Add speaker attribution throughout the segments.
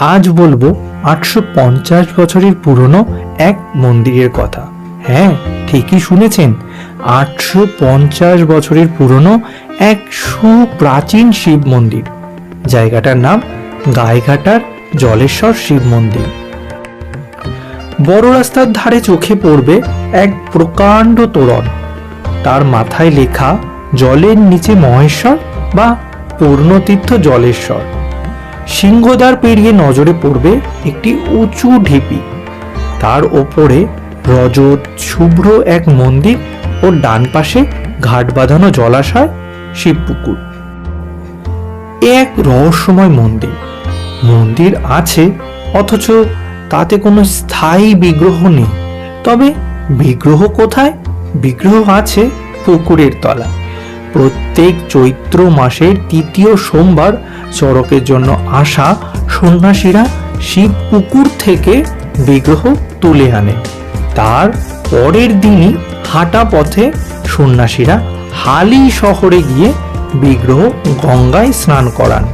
Speaker 1: আজ বলব আটশো পঞ্চাশ বছরের পুরনো এক মন্দিরের কথা। হ্যাঁ ঠিকই শুনেছেন, আটশো পঞ্চাশ বছরের পুরনো এক সুপ্রাচীন শিব মন্দির। জায়গাটার নাম গায়েঘাটার জলেশ্বর শিব মন্দির। বড় রাস্তার ধারে চোখে পড়বে এক প্রকাণ্ড তোরণ। তার মাথায় লেখা জলের নিচে মহেশ্বর বা পূর্ণতীর্থ জলেশ্বর। সিংহদ্বার পেরিয়ে নজরে পড়বে একটি উঁচু ঢিপি। তার ওপরে রজত, শুভ্র এক মন্দির ও ডান পাশে ঘাট বাঁধানো জলাশয়, শিবপুকুর। এক রহস্যময় মন্দির। মন্দির আছে, অথচ তাতে কোনো স্থায়ী বিগ্রহ নেই। তবে বিগ্রহ কোথায়? বিগ্রহ আছে পুকুরের তলায়। প্রত্যেক চৈত্র মাসের তৃতীয় সোমবার চড়কের জন্য আসা সন্ন্যাসীরা শিব পুকুর থেকে বিগ্রহ তুলে আনে। তার পরের দিনই হাঁটা পথে সন্ন্যাসীরা হালি শহরে গিয়ে বিগ্রহ গঙ্গায় স্নান করান।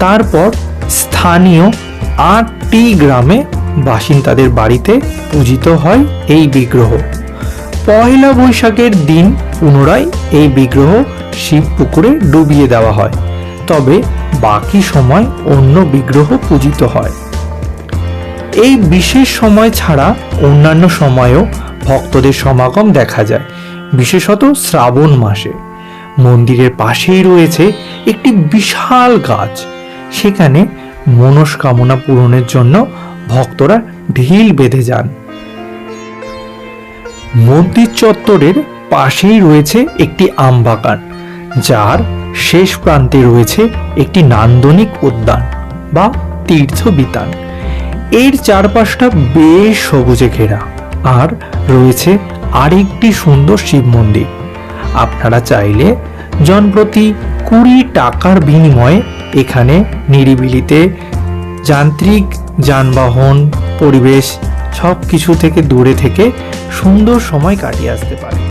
Speaker 1: তারপর স্থানীয় আটটি গ্রামে বাসিন্দাদের বাড়িতে পূজিত হয় এই বিগ্রহ। পয়লা বৈশাখের দিন পুনরায় এই বিগ্রহ শিব পুকুরে ডুবিয়ে দেওয়া হয়। তবে বাকি সময় অন্য বিগ্রহ পূজিত হয়। এই বিশেষ সময় ছাড়া অন্যান্য সময়েও ভক্তদের সমাগম দেখা যায়, বিশেষত শ্রাবণ মাসে। মন্দিরের পাশেই রয়েছে একটি বিশাল গাছ। সেখানে মনস্কামনা পূরণের জন্য ভক্তরা ঢিল বেঁধে যান। মন্দির চত্বরের পাশেই রয়েছে একটি আম বাগান, যার শেষ প্রান্তে রয়েছে একটি নান্দনিক উদ্যান বা তীর্থ বিতান এর চারপাশটা বেশ সবুজে ঘেরা আর রয়েছে আরেকটি সুন্দর শিব মন্দির। আপনারা চাইলে জনপ্রতি কুড়ি টাকার বিনিময়ে এখানে নিরিবিলিতে যান্ত্রিক যানবাহন, পরিবেশ সব কিছু থেকে দূরে থেকে সুন্দর সময় কাটিয়ে আসতে পারে।